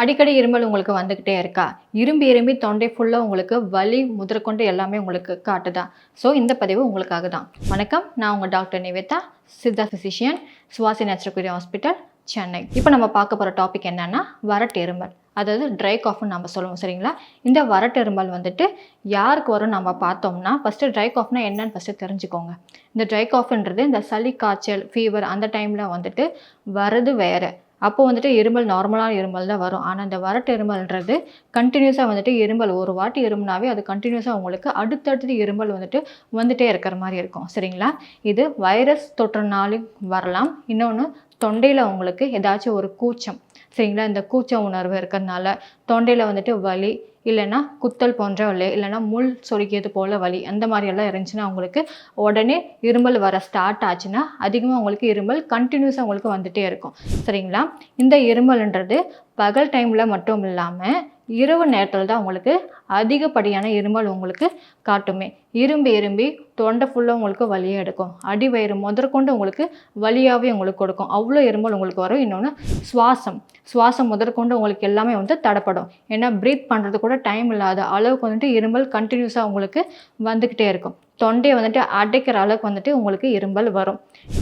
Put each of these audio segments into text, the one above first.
அடிக்கடி இருமல் உங்களுக்கு வந்துக்கிட்டே இருக்கா? இரும்பி இரும்பி தொண்டை ஃபுல்லாக உங்களுக்கு வலி முதற்கொண்டு எல்லாமே உங்களுக்கு காட்டுதா? ஸோ இந்த பதிவு உங்களுக்காக தான். வணக்கம். நான் உங்கள் doctor Nivetha Siddha physician Swasi natural hospital Chennai. இப்போ நம்ம பார்க்க போகிற டாபிக் என்னன்னா வறட்டு இருமல் அதாவது ட்ரை காஃப்னு நம்ம சொல்லுவோம் சரிங்களா? இந்த வறட்டு இருமல் வந்துட்டு யாருக்கு வரும் நம்ம பார்த்தோம்னா ஃபஸ்ட்டு ட்ரை காஃப்னா என்னன்னு ஃபஸ்ட்டு தெரிஞ்சுக்கோங்க. இந்த ட்ரை காஃப்ன்றது இந்த சளி காய்ச்சல் ஃபீவர் அந்த டைமில் வந்துட்டு வரது வேறு. அப்போ வந்துட்டு இருமல் நார்மலான இருமல் தான் வரும். ஆனால் இந்த வரட்டு இருமல்ன்றது கண்டினியூஸாக வந்துட்டு இருமல் ஒரு வாட்டி இருமுனாவே அது கண்டினியூஸாக உங்களுக்கு அடுத்தடுத்து இருமல் வந்துட்டு வந்துட்டே இருக்கிற மாதிரி இருக்கும். சரிங்களா? இது வைரஸ் தொற்றுனாலும் வரலாம். இன்னொன்று தொண்டையில் உங்களுக்கு ஏதாச்சும் ஒரு கூச்சம் சரிங்களா? இந்த கூச்ச உணர்வு இருக்கிறதுனால தொண்டையில் வந்துட்டு வலி இல்லைன்னா குத்தல் போன்ற வலி இல்லைன்னா முள் சொருக்கியது போல் வலி அந்த மாதிரியெல்லாம் இருந்துச்சுன்னா உங்களுக்கு உடனே இருமல் வர ஸ்டார்ட் ஆச்சுன்னா அதிகமாக உங்களுக்கு இருமல் கண்டினியூஸாக உங்களுக்கு வந்துகிட்டே இருக்கும். சரிங்களா? இந்த இருமல்ன்றது பகல் டைமில் மட்டும் இல்லாமல் இரவு நேரத்தில் தான் உங்களுக்கு அதிகப்படியான இருமல் உங்களுக்கு காட்டுமே. இரும்பி இரும்பி தொண்டை ஃபுல்லாக உங்களுக்கு வலியாக எடுக்கும். அடி வயிறு முதற்கொண்டு உங்களுக்கு வலியாகவே உங்களுக்கு கொடுக்கும். அவ்வளோ இருமல் உங்களுக்கு வரும். இன்னொன்று சுவாசம். சுவாசம் முதற்கொண்டு உங்களுக்கு எல்லாமே வந்து தடப்படும். ஏன்னா ப்ரீத் பண்ணுறது கூட டைம் இல்லாத அளவுக்கு வந்துட்டு இருமல் கண்டினியூஸாக உங்களுக்கு வந்துக்கிட்டே இருக்கும். தொண்டையை வந்துட்டு அடைக்கிற அளவுக்கு வந்துட்டு உங்களுக்கு இருமல் வரும்.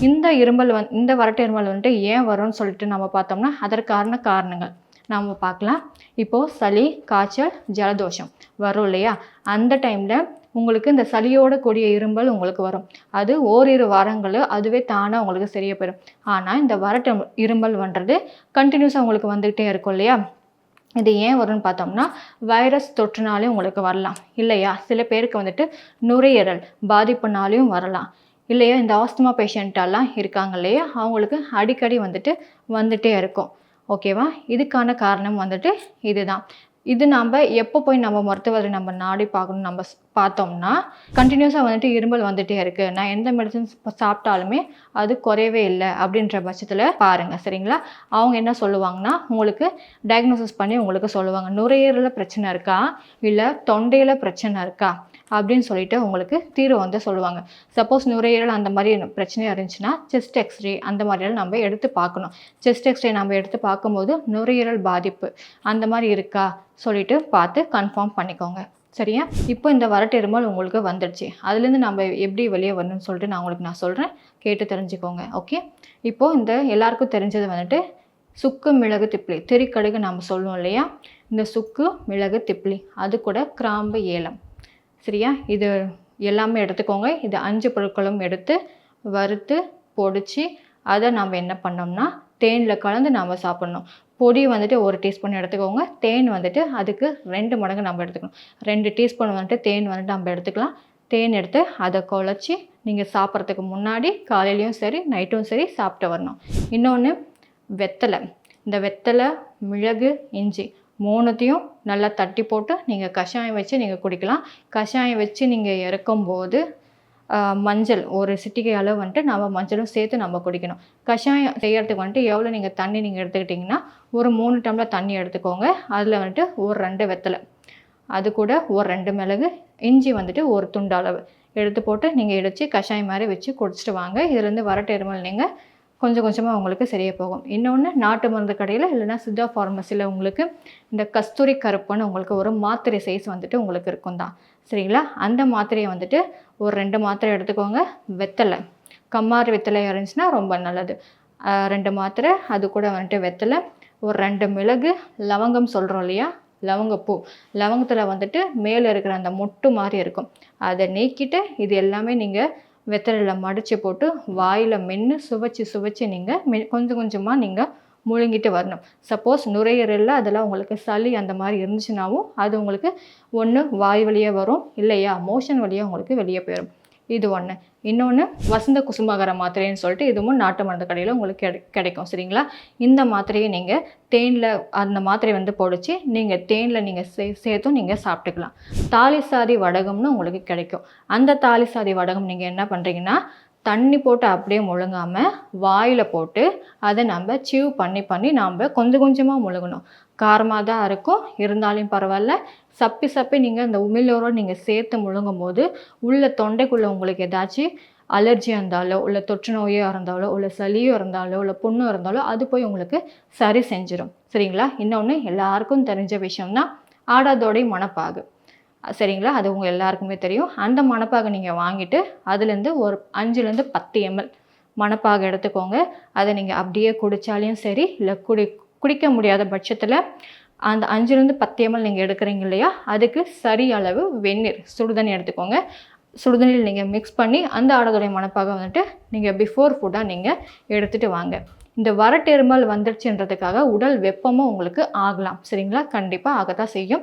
இந்த இருமல் வந் இந்த வரட்டு இருமல் வந்துட்டு ஏன் வரும்னு சொல்லிட்டு நம்ம பார்த்தோம்னா அதற்கான காரணங்கள். நாம் பார்க்கலாம். இப்போது சளி காய்ச்சல் ஜலதோஷம் வரும் இல்லையா? அந்த டைமில் உங்களுக்கு இந்த சளியோட கூடிய இரும்பல் உங்களுக்கு வரும். அது ஓரிரு வாரங்கள் அதுவே தானாக உங்களுக்கு சரியாக போயிடும் ஆனால் இந்த வரட்ட இருமல் பண்ணுறது கண்டினியூஸாக உங்களுக்கு வந்துக்கிட்டே இருக்கும் இல்லையா? இது ஏன் வரும்னு பார்த்தோம்னா வைரஸ் தொற்றுனாலே உங்களுக்கு வரலாம் இல்லையா? சில பேருக்கு வந்துட்டு நுரையீரல் பாதிப்புனாலையும் வரலாம் இல்லையா? இந்த ஆஸ்துமா பேஷண்ட்டெல்லாம் இருக்காங்க இல்லையா? அவங்களுக்கு அடிக்கடி வந்துட்டு வந்துகிட்டே இருக்கும். ஓகேவா? இதுக்கான காரணம் வந்துட்டு இதுதான். இது நம்ம எப்போ போய் நம்ம மருத்துவரை நம்ம நாடி பார்க்கணும் நம்ம ஸ்- பார்த்தோம்னா கண்டினியூஸாக வந்துட்டு இருமல் வந்துட்டே இருக்குது நான் எந்த மெடிசன்ஸ் சாப்பிட்டாலுமே அது குறையவே இல்லை அப்படின்ற பட்சத்தில் பாருங்கள் சரிங்களா? அவங்க என்ன சொல்லுவாங்கன்னா உங்களுக்கு டயக்னோசிஸ் பண்ணி உங்களுக்கு சொல்லுவாங்க நுரையீரலில் பிரச்சனை இருக்கா? இல்லை தொண்டையில் பிரச்சனை இருக்கா? அப்படின்னு சொல்லிட்டு உங்களுக்கு தீர்வு வந்து சொல்லுவாங்க. சப்போஸ் நுரையீரல் அந்த மாதிரி பிரச்சனையாக இருந்துச்சுன்னா செஸ்ட் எக்ஸ்ரே அந்த மாதிரியெல்லாம் நம்ம எடுத்து பார்க்கணும். செஸ்ட் எக்ஸ்ரே நம்ம எடுத்து பார்க்கும்போது நுரையீரல் பாதிப்பு அந்த மாதிரி இருக்கா சொல்லிட்டு பார்த்து கன்ஃபார்ம் பண்ணிக்கோங்க. சரியா? இப்போ இந்த வரட்டெருமல் உங்களுக்கு வந்துடுச்சு. அதுலேருந்து நம்ம எப்படி வெளியே வரணும்னு சொல்லிட்டு நான் உங்களுக்கு நான் சொல்கிறேன் கேட்டு தெரிஞ்சுக்கோங்க. ஓகே இப்போது இந்த எல்லாருக்கும் தெரிஞ்சது வந்துட்டு சுக்கு மிளகு திப்ளி திரிக்கடுகு நம்ம சொல்லுவோம் இல்லையா? இந்த சுக்கு மிளகு திப்ளி அது கூட கிராம்பு ஏலம். சரியா? இது எல்லாமே எடுத்துக்கோங்க. இது அஞ்சு பொருட்களும் எடுத்து வறுத்து பொடிச்சு அதை நாம் என்ன பண்ணோம்னா தேனில் கலந்து நாம் சாப்பிட்ணும். பொடி வந்துட்டு ஒரு டீஸ்பூன் எடுத்துக்கோங்க. தேன் வந்துட்டு அதுக்கு ரெண்டு மடங்கு நம்ம எடுத்துக்கணும். ரெண்டு டீஸ்பூன் வந்துட்டு தேன் வந்துட்டு நம்ம எடுத்துக்கலாம். தேன் எடுத்து அதை குழச்சி நீங்கள் சாப்பிட்றதுக்கு முன்னாடி காலையிலையும் சரி நைட்டும் சரி சாப்பிட்டு வரணும். இன்னொன்று வெத்தலை. இந்த வெத்தலை மிளகு இஞ்சி மூணுத்தையும் நல்லா தட்டி போட்டு நீங்கள் கஷாயம் வச்சு நீங்கள் குடிக்கலாம். கஷாயம் வச்சு நீங்கள் இறக்கும்போது மஞ்சள் ஒரு சிட்டிகை அளவு வந்துட்டு நம்ம மஞ்சளும் சேர்த்து நம்ம குடிக்கணும். கஷாயம் செய்யறதுக்கு வந்துட்டு எவ்வளோ நீங்கள் தண்ணி நீங்கள் எடுத்துக்கிட்டிங்கன்னா ஒரு மூணு டம்ளர் தண்ணி எடுத்துக்கோங்க. அதில் வந்துட்டு ஒரு ரெண்டு வெத்தலை. அது கூட ஒரு ரெண்டு மிளகு இஞ்சி வந்துட்டு ஒரு துண்டு அளவு. எடுத்து போட்டு நீங்கள் இடித்து கஷாயம் மாதிரி வச்சு குடிச்சிட்டு வாங்க. இதுலேருந்து வரட்டு எருமல் நீங்கள் கொஞ்சம் கொஞ்சமாக உங்களுக்கு சரியாக போகும். இன்னொன்று நாட்டு மருந்து கடையில் இல்லைன்னா சித்தா ஃபார்மசியில் உங்களுக்கு இந்த கஸ்தூரி கருப்புன்னு உங்களுக்கு ஒரு மாத்திரை சைஸ் வந்துட்டு உங்களுக்கு இருக்கும் தான். சரிங்களா? அந்த மாத்திரையை வந்துட்டு ஒரு ரெண்டு மாத்திரை எடுத்துக்கோங்க. வெத்தலை. கம்மாறு வெத்தலை இருந்துச்சுன்னா ரொம்ப நல்லது. ரெண்டு மாத்திரை அது கூட வந்துட்டு வெத்தலை. ஒரு ரெண்டு மிளகு லவங்கம் சொல்கிறோம் இல்லையா? லவங்கப்பூ. லவங்கத்தில் வந்துட்டு மேலே இருக்கிற அந்த மொட்டு மாதிரி இருக்கும். அதை நீக்கிட்டு இது எல்லாமே நீங்கள் வெத்தலையில் மடித்து போட்டு வாயில் மென்று சுவைச்சு சுவைச்சு நீங்கள் மெ கொஞ்சம் கொஞ்சமாக நீங்கள் முழுங்கிட்டு வரணும். சப்போஸ் நுரையீரலில் அதெல்லாம் உங்களுக்கு சளி அந்த மாதிரி இருந்துச்சுனாவும் அது உங்களுக்கு ஒன்று வாய் வழியாக வரும் இல்லையா? மோஷன் வழியாக உங்களுக்கு வெளியே போயிடும் இது ஒன்று இன்னொன்று வசந்த குசுமாகர மாத்திரைன்னு சொல்லிட்டு இதுவும் நாட்டு மருந்து கடையில் உங்களுக்கு கிடை கிடைக்கும். சரிங்களா? இந்த மாத்திரையை நீங்கள் தேனில் அந்த மாத்திரையை வந்து பொடிச்சு நீங்கள் தேனில் நீங்கள் சே சேர்த்தும் நீங்கள் சாப்பிட்டுக்கலாம். தாலிசாதி வடகம்னு உங்களுக்கு கிடைக்கும். அந்த தாலிசாதி வடகம் நீங்கள் என்ன பண்ணுறீங்கன்னா தண்ணி போட்டு அப்படியே முழுங்காமல் வாயில் போட்டு அதை நம்ம சிவ் பண்ணி பண்ணி நாம் கொஞ்சம் கொஞ்சமாக முழுங்கணும் காரமாக தான் இருக்கும். இருந்தாலும் பரவாயில்ல. சப்பி சப்பி நீங்கள் அந்த உமிழோரோடு நீங்கள் சேர்த்து முழுங்கும் போது உள்ள தொண்டைக்குள்ளே உங்களுக்கு ஏதாச்சும் அலர்ஜியாக இருந்தாலோ இல்லை தொற்று நோயாக இருந்தாலோ இல்லை சளியோ இருந்தாலோ இல்லை புண்ணோ இருந்தாலோ அது போய் உங்களுக்கு சரி செஞ்சிடும் சரிங்களா? இன்னொன்று எல்லாருக்கும் தெரிஞ்ச விஷயம்னா ஆடாதோடைய மணப்பாகு. சரிங்களா? அது உங்கள் எல்லாருக்குமே தெரியும். அந்த மணப்பாகை நீங்கள் வாங்கிட்டு அதுலேருந்து ஒரு அஞ்சுலேருந்து பத்து எம்எல் மணப்பாக எடுத்துக்கோங்க. அதை நீங்கள் அப்படியே குடித்தாலையும் சரி இல்லை குடி குடிக்க முடியாத பட்சத்தில் அந்த அஞ்சுலேருந்து பத்து எம்எல் நீங்கள் எடுக்கிறீங்க இல்லையா? அதுக்கு சரி அளவு வெந்நீர் சுடுதண்ணி எடுத்துக்கோங்க. சுடுதண்ணியில் நீங்கள் மிக்ஸ் பண்ணி அந்த ஆடதுடைய மணப்பாக வந்துட்டு நீங்கள் பிஃபோர் ஃபுட்டாக நீங்கள் எடுத்துகிட்டு வாங்க. இந்த வரட்டெருமல் வந்துடுச்சுன்றதுக்காக உடல் வெப்பமும் உங்களுக்கு ஆகலாம். சரிங்களா? கண்டிப்பாக ஆகத்தான் செய்யும்.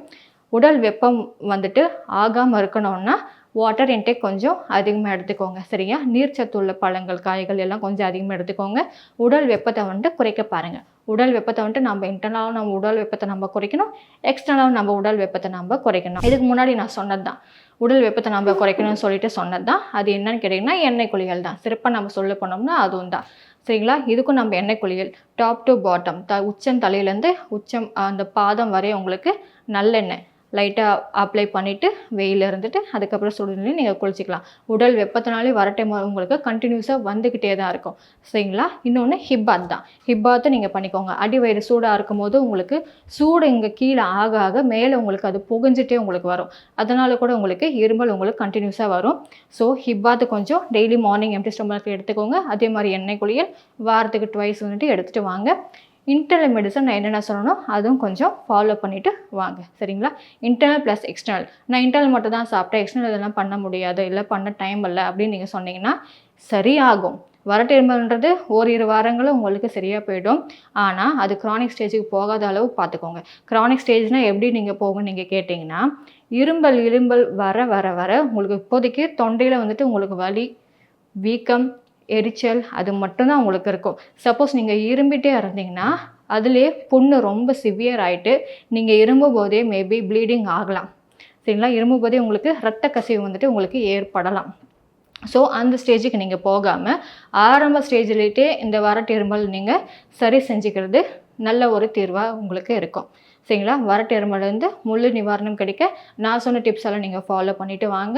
உடல் வெப்பம் வந்துட்டு ஆகாமல் இருக்கணும்னா வாட்டர் இன்டேக் கொஞ்சம் அதிகமாக எடுத்துக்கோங்க. சரியா? நீர்ச்சத்து உள்ள பழங்கள் காய்கள் எல்லாம் கொஞ்சம் அதிகமாக எடுத்துக்கோங்க. உடல் வெப்பத்தை வந்துட்டு குறைக்க பாருங்கள் உடல் வெப்பத்தை வந்துட்டு நம்ம இன்டர்னலாகவும் நம்ம உடல் வெப்பத்தை நம்ம குறைக்கணும். எக்ஸ்டர்னலாகவும் நம்ம உடல் வெப்பத்தை நம்ம குறைக்கணும். இதுக்கு முன்னாடி நான் சொன்னது தான் உடல் வெப்பத்தை நம்ம குறைக்கணும்னு சொல்லிட்டு சொன்னது தான் அது என்னன்னு கேட்டிங்கன்னா எண்ணெய் குளியல் தான். சிறப்பாக நம்ம சொல்ல போனோம்னா அதுவும் தான். சரிங்களா? இதுக்கும் நம்ம எண்ணெய் குளியல். டாப் டு பாட்டம் த உச்சம் தலையிலேருந்து உச்சம் அந்த பாதம் வரை உங்களுக்கு நல்லெண்ணெய். லைட்டாக அப்ளை பண்ணிவிட்டு வெயில் இருந்துட்டு அதுக்கப்புறம் சுடுதண்ணி நீங்கள் குளிச்சிக்கலாம். உடல் வெப்பத்தினாலே வரட்டை உங்களுக்கு கண்டினியூஸாக வந்துக்கிட்டே தான் இருக்கும். சரிங்களா? இன்னொன்று ஹிப்பாத் தான். ஹிப்பாத்தை நீங்கள் பண்ணிக்கோங்க. அடி வயிறு சூடாக இருக்கும் போது உங்களுக்கு சூடு இங்கே கீழே ஆக ஆக மேலே உங்களுக்கு அது புகஞ்சிட்டே உங்களுக்கு வரும். அதனால கூட உங்களுக்கு இருமல் உங்களுக்கு கண்டினியூஸாக வரும். ஸோ ஹிப்பாத்து கொஞ்சம் டெய்லி மார்னிங் எம்டி ஸ்டொமக்கு எடுத்துக்கோங்க. அதே மாதிரி எண்ணெய் குளியல் வாரத்துக்கு ட்வைஸ் வந்துட்டு எடுத்துகிட்டு வாங்க. இன்டர்னல் மெடிசன் நான் என்னென்ன சொல்லணும் அதுவும் கொஞ்சம் ஃபாலோ பண்ணிவிட்டு வாங்க. சரிங்களா? இன்டர்னல் ப்ளஸ் எக்ஸ்டர்னல் நான் இன்டர்னல் மட்டும் தான் சாப்பிட்டேன். எக்ஸ்டர்னல் இதெல்லாம் பண்ண முடியாது. இல்லை பண்ண டைம் இல்லை அப்படின்னு நீங்கள் சொன்னீங்கன்னா சரியாகும். வரட்டெருமல்ன்றது ஓரிரு வாரங்களும் உங்களுக்கு சரியாக போயிடும். ஆனால் அது க்ரானிக் ஸ்டேஜுக்கு போகாத அளவு பார்த்துக்கோங்க. க்ரானிக் ஸ்டேஜ்னால் எப்படி நீங்கள் போகும் நீங்கள் கேட்டிங்கன்னா இரும்பல் இரும்பல் வர வர வர உங்களுக்கு இப்போதைக்கு தொண்டையில் வந்துட்டு உங்களுக்கு வலி வீக்கம் எரிச்சல் அது மட்டும்தான் உங்களுக்கு இருக்கும். சப்போஸ் நீங்கள் இரும்பிட்டே இருந்தீங்கன்னா அதுலேயே புண்ணு ரொம்ப சிவியர் ஆகிட்டு நீங்கள் இரும்பும் போதே மேபி ப்ளீடிங் ஆகலாம். சரிங்களா? இரும்பும் போதே உங்களுக்கு ரத்த கசிவு வந்துட்டு உங்களுக்கு ஏற்படலாம். ஸோ அந்த ஸ்டேஜுக்கு நீங்கள் போகாமல் ஆரம்ப ஸ்டேஜ்லேட்டே இந்த வறட்டு இருமல் நீங்கள் சரி செஞ்சுக்கிறது நல்ல ஒரு தீர்வாக உங்களுக்கு இருக்கும். சரிங்களா? வறட்டு இருமலேருந்து முள்ளு நிவாரணம் கிடைக்க நான் சொன்ன டிப்ஸ் எல்லாம் நீங்கள் ஃபாலோ பண்ணிவிட்டு வாங்க.